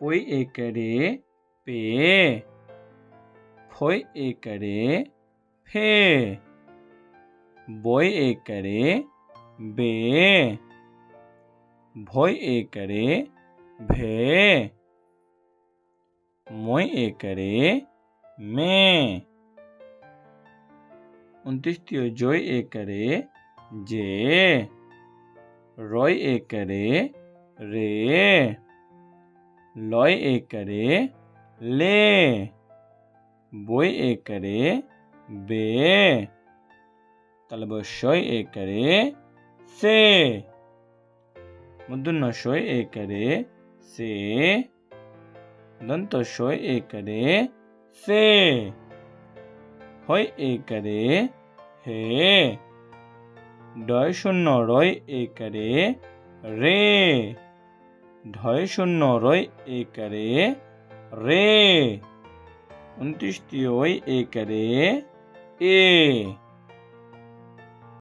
পই একরে পে ফই একরে ফে বই একরে বে ভয় একরে ভে মই একরে মে উনত্রিশটিও জয় একরে যে রয় একরে রে লয় একরে লে, বই একরে বে, তাহলে বসয় একরে সে সয় একরে সে, দন্ত সয় একরে সে, হয় একরে হে, ডয় শূন্য রয় একরে রে। ঢয় শূন্য রয় একারে রে। উনত্রিশটি ওই একারে এ।